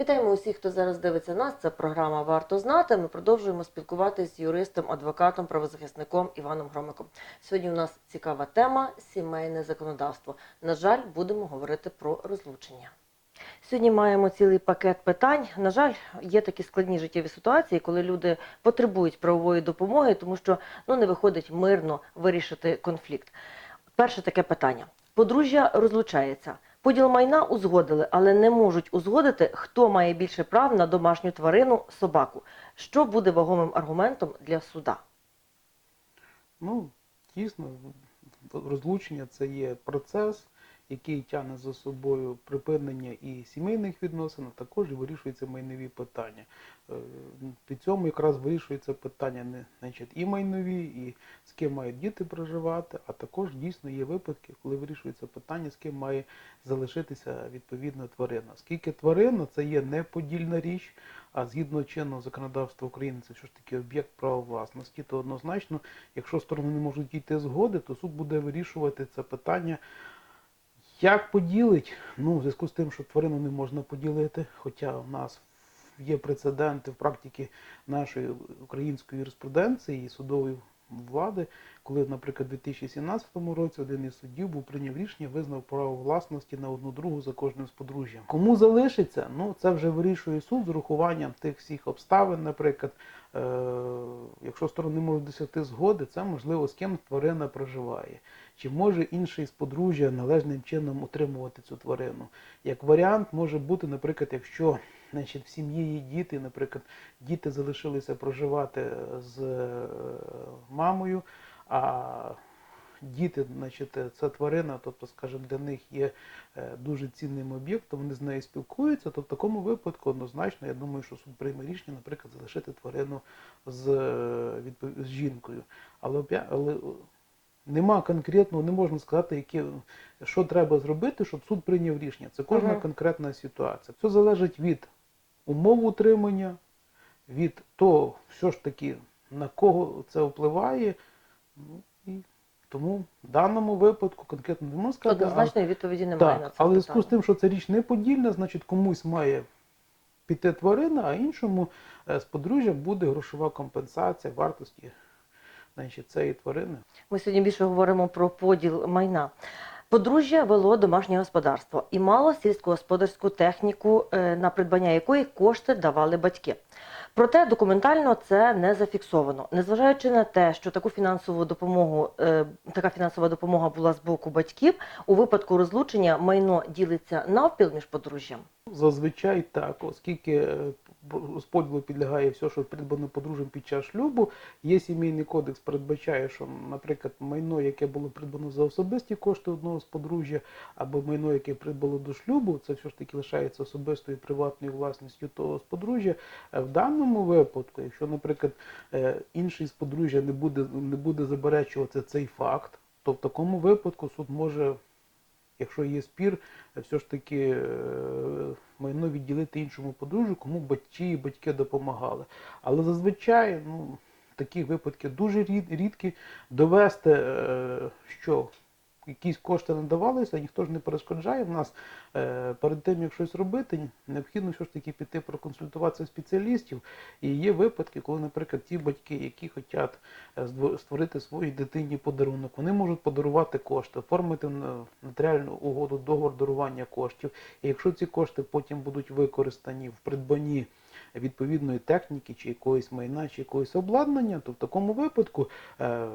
Вітаємо усіх, хто зараз дивиться нас. Це програма Варто знати. Ми продовжуємо спілкуватися з юристом, адвокатом, правозахисником Іваном Громиком. Сьогодні у нас цікава тема сімейне законодавство. На жаль, будемо говорити про розлучення. Сьогодні маємо цілий пакет питань. На жаль, є такі складні життєві ситуації, коли люди потребують правової допомоги, тому що ну не виходить мирно вирішити конфлікт. Перше таке питання: подружжя розлучається. Поділ майна узгодили, але не можуть узгодити, хто має більше прав на домашню тварину собаку. Що буде вагомим аргументом для суда? Ну, дійсно, розлучення це є процес, який тягне за собою припинення і сімейних відносин, а також і вирішуються майнові питання. Е, Під цьому якраз вирішується питання значить, і майнові, і з ким мають діти проживати, а також дійсно є випадки, коли вирішується питання, з ким має залишитися відповідна тварина. Оскільки тварина це є неподільна річ, а згідно чинного законодавства України це все ж таки об'єкт права власності, то однозначно, якщо сторони не можуть дійти згоди, то суд буде вирішувати це питання. Як поділить? Ну, в зв'язку з тим, що тварину не можна поділити, хоча в нас є прецеденти в практиці нашої української юриспруденції і судової влади, коли, наприклад, у 2017 році один із суддів був прийняв рішення, визнав право власності на одну другу за кожним з подружжям. Кому залишиться, ну це вже вирішує суд з урахуванням тих всіх обставин, наприклад. Е, якщо сторони можуть досягти згоди, це можливо з ким тварина проживає. Чи може інший з подружжя належним чином утримувати цю тварину? Як варіант може бути, наприклад, якщо значить, в сім'ї є діти, наприклад, діти залишилися проживати з е, мамою, а діти, значить, це тварина, тобто, скажімо, для них є е, дуже цінним об'єктом, вони з нею спілкуються, то в такому випадку однозначно, я думаю, що суд прийме рішення, наприклад, залишити тварину з, е, з жінкою. Але, але нема конкретного, не можна сказати, які, що треба зробити, щоб суд прийняв рішення. Це кожна Мгм. конкретна ситуація. Все залежить від умов утримання, від того, що ж таки на кого це впливає. Ну, і тому в даному випадку конкретно не можна сказати. Однозначної відповіді немає на це але в зв'язку з тим, що це річ не подільна, значить комусь має піти тварина, а іншому е, з подружжя буде грошова компенсація вартості значить, цієї тварини. Ми сьогодні більше говоримо про поділ майна. Подружжя вело домашнє господарство і мало сільськогосподарську техніку, е, на придбання якої кошти давали батьки. Проте документально це не зафіксовано. Незважаючи на те, що таку фінансову допомогу, е, така фінансова допомога була з боку батьків, у випадку розлучення майно ділиться навпіл між подружжям. Зазвичай так, оскільки е, розподілу підлягає все, що придбано подружжям під час шлюбу, є сімейний кодекс, передбачає, що, наприклад, майно, яке було придбано за особисті кошти одного з подружжя, або майно, яке придбало до шлюбу, це все ж таки лишається особистою приватною власністю того з подружжя. Е, В даному випадку, якщо, наприклад, е, інший з подружжя не буде, не буде заперечувати цей факт, то в такому випадку суд може якщо є спір, все ж таки е, майно відділити іншому подружжю, кому батьки і батьки допомагали. Але зазвичай ну, такі випадки дуже рід- рідкі. Довести, е, що якісь кошти надавалися, ніхто ж не перешкоджає. В нас е, перед тим, як щось робити, необхідно все ж таки піти проконсультуватися спеціалістів. І є випадки, коли, наприклад, ті батьки, які хочуть е, створити своїй дитині подарунок, вони можуть подарувати кошти, оформити на- нотаріальну угоду, договор дарування коштів. І якщо ці кошти потім будуть використані в придбанні відповідної техніки, чи якоїсь майна, чи якогось обладнання, то в такому випадку, е,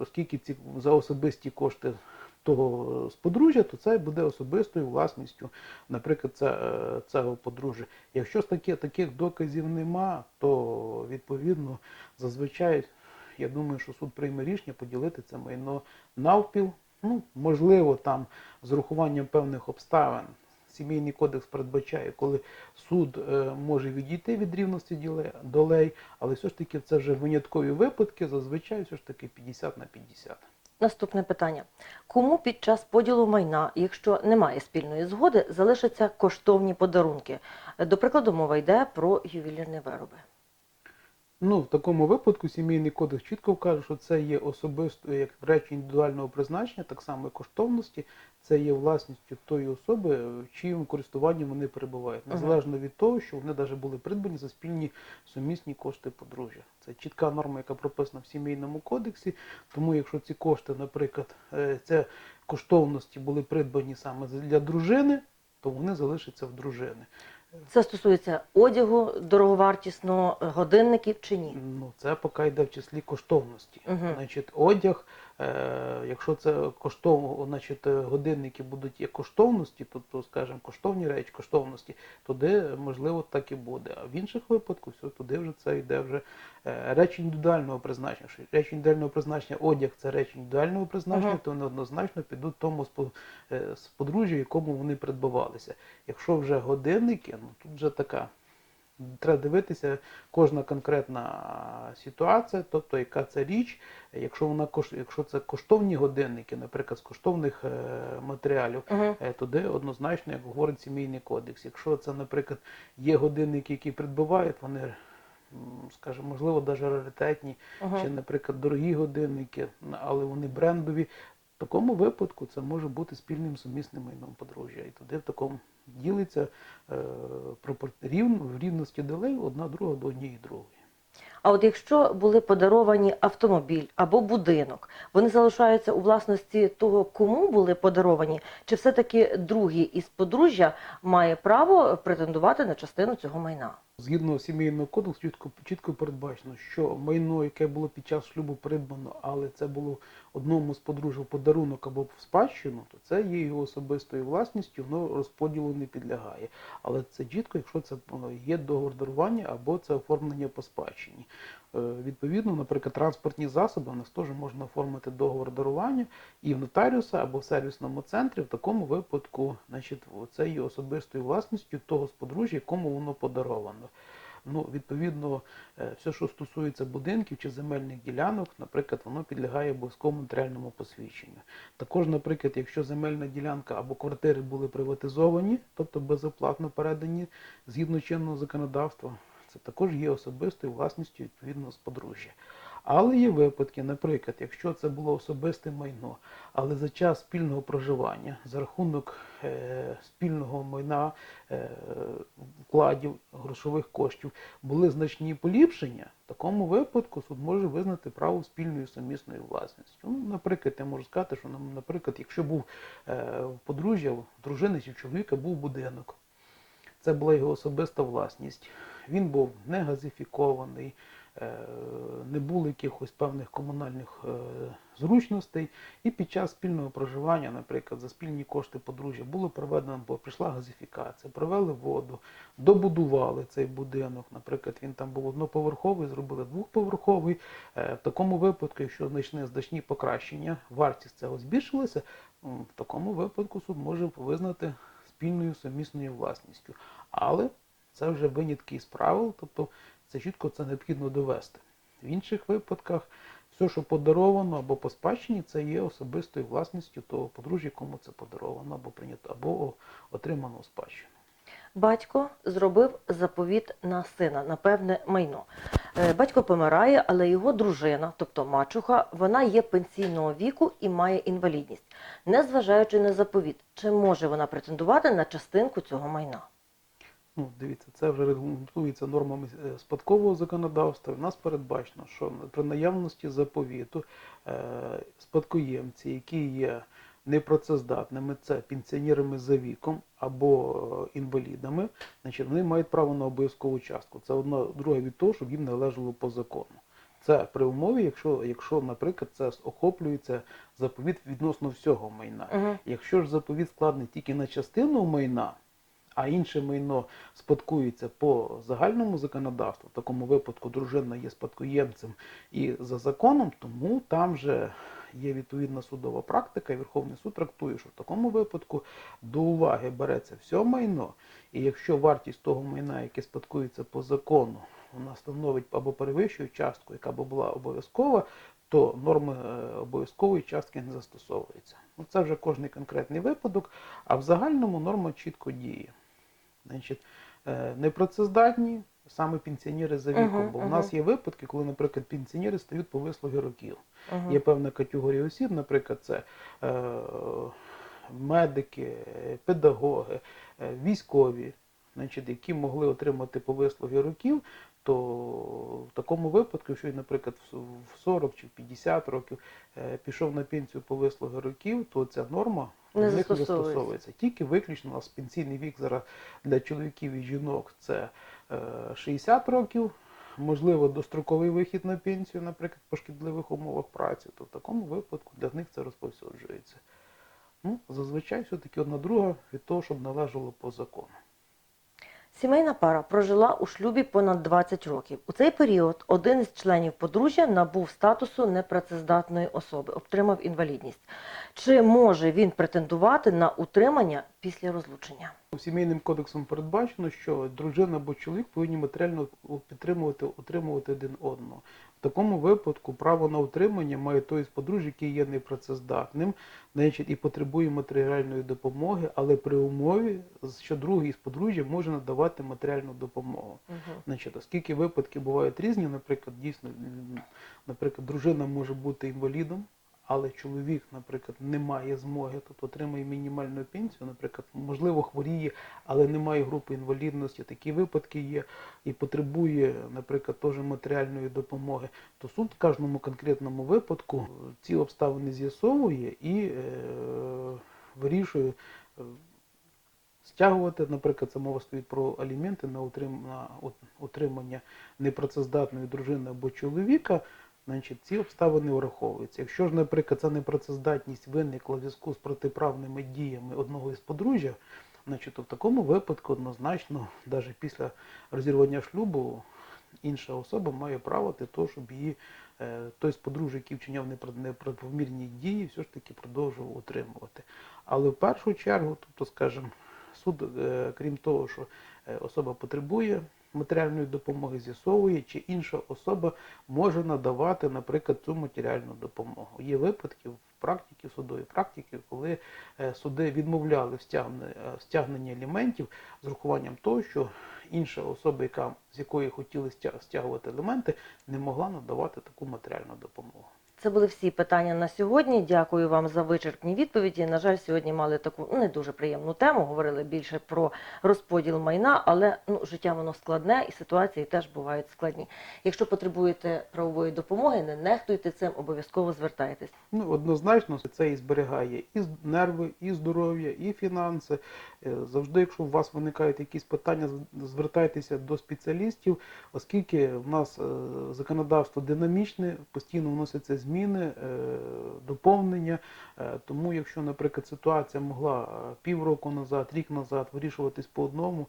оскільки ці за особисті кошти того з подружжя, то це буде особистою власністю, наприклад, це, е, цього подружжя. Якщо ж таких доказів нема, то відповідно зазвичай я думаю, що суд прийме рішення поділити це майно навпіл. Ну, можливо, там з урахуванням певних обставин. Сімейний кодекс передбачає, коли суд е, може відійти від рівності долей, але все ж таки це вже виняткові випадки, зазвичай все ж таки 50 на 50. Наступне питання: кому під час поділу майна, якщо немає спільної згоди, залишаться коштовні подарунки? До прикладу, мова йде про ювелірні вироби. Ну, в такому випадку сімейний кодекс чітко вкаже, що це є особисто як речі індивідуального призначення, так само і коштовності, це є власністю тої особи, в чиїм користуванні вони перебувають, незалежно від того, що вони навіть були придбані за спільні сумісні кошти подружжя. Це чітка норма, яка прописана в сімейному кодексі. Тому, якщо ці кошти, наприклад, це коштовності були придбані саме для дружини, то вони залишаться в дружини. Це стосується одягу дороговартісного, е, годинників чи ні? Ну, це поки йде в числі коштовності. Угу. Значить, одяг, якщо це коштов, значить, е, годинники будуть є коштовності, тобто, скажімо, коштовні речі, коштовності, туди, можливо, так і буде. А в інших випадках все, туди вже це йде вже е, речі індивідуального призначення. Що Речі індивідуального призначення, одяг це речі індивідуального призначення, Ага. то вони однозначно підуть тому спо- е, з подружжя, якому вони придбавалися. Якщо вже годинники, ну тут вже така. Треба дивитися кожна конкретна ситуація, тобто яка це річ, якщо вона якщо це коштовні годинники, наприклад, з коштовних е, матеріалів, Угу. туди однозначно, як говорить сімейний кодекс. Якщо це, наприклад, є годинники, які придбавають, вони, скажімо, можливо, навіть раритетні, чи, наприклад, дорогі годинники, але вони брендові. В такому випадку це може бути спільним сумісним майном подружжя. І туди в такому ділиться е, в рівності долей одна друга до однієї другої. А от якщо були подаровані автомобіль або будинок, вони залишаються у власності того, кому були подаровані, чи все-таки другий із подружжя має право претендувати на частину цього майна? Згідно сімейного кодексу, чітко, чітко передбачено, що майно, яке було під час шлюбу придбано, але це було одному з подружжя подарунок або в спадщину, то це є його особистою власністю, воно розподілу не підлягає. Але це чітко, якщо це е, є договор дарування або це оформлення по спадщині. Е, Відповідно, наприклад, транспортні засоби у нас теж можна оформити договор дарування і в нотаріуса або в сервісному центрі. В такому випадку, значить, це є особистою власністю того з подружжя, якому воно подаровано. Ну, відповідно, е, все, що стосується будинків чи земельних ділянок, наприклад, воно підлягає обов'язковому нотаріальному посвідченню. Також, наприклад, якщо земельна ділянка або квартири були приватизовані, тобто безоплатно передані згідно чинного законодавства, це також є особистою власністю відповідно з подружжя. Але є випадки, наприклад, якщо це було особисте майно, але за час спільного проживання за рахунок е, спільного майна е, вкладів грошових коштів були значні поліпшення, в такому випадку суд може визнати право спільної сумісної власності. Ну, наприклад, я можу сказати, що наприклад, якщо був е, подружжя, дружини чи чоловіка був будинок, це була його особиста власність. Він був не газифікований, е, не було якихось певних комунальних е, зручностей. І під час спільного проживання, наприклад, за спільні кошти подружжя було проведено, бо прийшла газифікація, провели воду, добудували цей будинок. Наприклад, він там був одноповерховий, зробили двохповерховий. Е, В такому випадку, якщо знайшли значні покращення, вартість цього збільшилася, в такому випадку суд може визнати спільною сумісною власністю. Але це вже винятки із правил, тобто це чітко це необхідно довести. В інших випадках все, що подаровано або по спадщині, це є особистою власністю того подружжя, кому це подаровано або прийнято, або отримано у спадщину. Батько зробив заповіт на сина, на певне майно. Е, Батько помирає, але його дружина, тобто мачуха, вона є пенсійного віку і має інвалідність. Незважаючи на заповіт, чи може вона претендувати на частинку цього майна? Ну, дивіться, це вже регламентується нормами е, спадкового законодавства. У нас передбачено, що при наявності заповіту е, спадкоємці, які є непрацездатними, це пенсіонерами за віком або е, інвалідами, значить, вони мають право на обов'язкову частку. Це одна друга від того, щоб їм належало по закону. Це при умові, якщо, якщо, наприклад, це охоплюється заповіт відносно всього майна. Угу. Якщо ж заповіт складений тільки на частину майна, а інше майно спадкується по загальному законодавству, в такому випадку дружина є спадкоємцем і за законом, тому там же є відповідна судова практика, і Верховний суд трактує, що в такому випадку до уваги береться все майно, і якщо вартість того майна, яке спадкується по закону, вона становить або перевищує частку, яка б була обов'язкова, то норми е, обов'язкової частки не застосовуються. Ну, це вже кожний конкретний випадок, а в загальному норма чітко діє. Значить, е, непрацездатні, саме пенсіонери за віком. Мгм, Бо в нас є випадки, коли, наприклад, пенсіонери стають по вислуги років. Мгм. Є певна категорія осіб, наприклад, це е, медики, педагоги, е, військові, значить, які могли отримати по вислуги років, то в такому випадку, якщо, наприклад, в с- 40 чи в 50 років е, пішов на пенсію по вислуги років, то ця норма Не в них не застосовується. Тільки виключно у нас пенсійний вік зараз для чоловіків і жінок це е, 60 років. Можливо, достроковий вихід на пенсію, наприклад, по шкідливих умовах праці, то в такому випадку для них це розповсюджується. Ну, зазвичай все-таки одна друга від того, щоб належало по закону. Сімейна пара прожила у шлюбі понад 20 років. У цей період один із членів подружжя набув статусу непрацездатної особи, отримав інвалідність. Чи може він претендувати на утримання після розлучення? Сімейним кодексом передбачено, що дружина або чоловік повинні матеріально підтримувати, утримувати один одного. В такому випадку право на утримання має той з подружжя, який є непрацездатним, значить, і потребує матеріальної допомоги, але при умові, що другий з подружжя може надавати матеріальну допомогу. Значить, оскільки випадки бувають різні, наприклад, дійсно, наприклад, дружина може бути інвалідом, але чоловік, наприклад, не має змоги, тобто отримує мінімальну пенсію, наприклад, можливо, хворіє, але не має групи інвалідності. Такі випадки є і потребує, наприклад, теж матеріальної допомоги. То суд в кожному конкретному випадку ці обставини з'ясовує і е, вирішує. е, Стягувати, наприклад, це мова стоїть про аліменти на утрим- на утримання непрацездатної дружини або чоловіка, значить ці обставини враховуються. Якщо ж, наприклад, ця непрацездатність виникла в зв'язку з протиправними діями одного із подружжя, значить, то в такому випадку однозначно, навіть після розірвання шлюбу, інша особа має право для того, щоб її е, той з подружжя, який вчиняв непра- неправомірні дії, все ж таки продовжував утримувати. Але в першу чергу, тобто, скажімо, суд, е, крім того, що е, особа потребує матеріальної допомоги, з'ясовує, чи інша особа може надавати, наприклад, цю матеріальну допомогу. Є випадки в практиці, в судовій практиці, коли е, суди відмовляли е, в стягненні аліментів з урахуванням того, що інша особа, яка, з якої хотіли стя- стягувати аліменти, не могла надавати таку матеріальну допомогу. Це були всі питання на сьогодні. Дякую вам за вичерпні відповіді. На жаль, сьогодні мали таку не дуже приємну тему. Говорили більше про розподіл майна, але ну життя воно складне і ситуації теж бувають складні. Якщо потребуєте правової допомоги, не нехтуйте цим, обов'язково звертайтесь. Ну, однозначно, це і зберігає і нерви, і здоров'я, і фінанси. Е, Завжди, якщо у вас виникають якісь питання, звертайтеся до спеціалістів, оскільки в нас е, законодавство динамічне, постійно вносяться зміни, е, доповнення. Е, Тому, якщо, наприклад, ситуація могла е, півроку назад, рік назад вирішуватись по одному,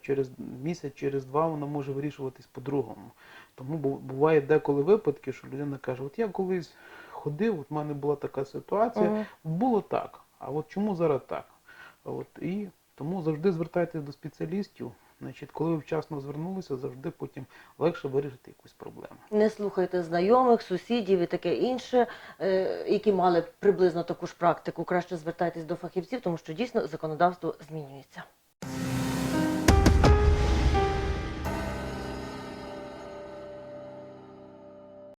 через місяць, через два вона може вирішуватись по-другому. Тому буває деколи випадки, що людина каже, от я колись ходив, от в мене була така ситуація, Мгм. було так. А от чому зараз так? От і тому завжди звертайтеся до спеціалістів. Значить, коли ви вчасно звернулися, завжди потім легше вирішити якусь проблему. Не слухайте знайомих, сусідів і таке інше, е, які мали приблизно таку ж практику. Краще звертайтесь до фахівців, тому що дійсно законодавство змінюється.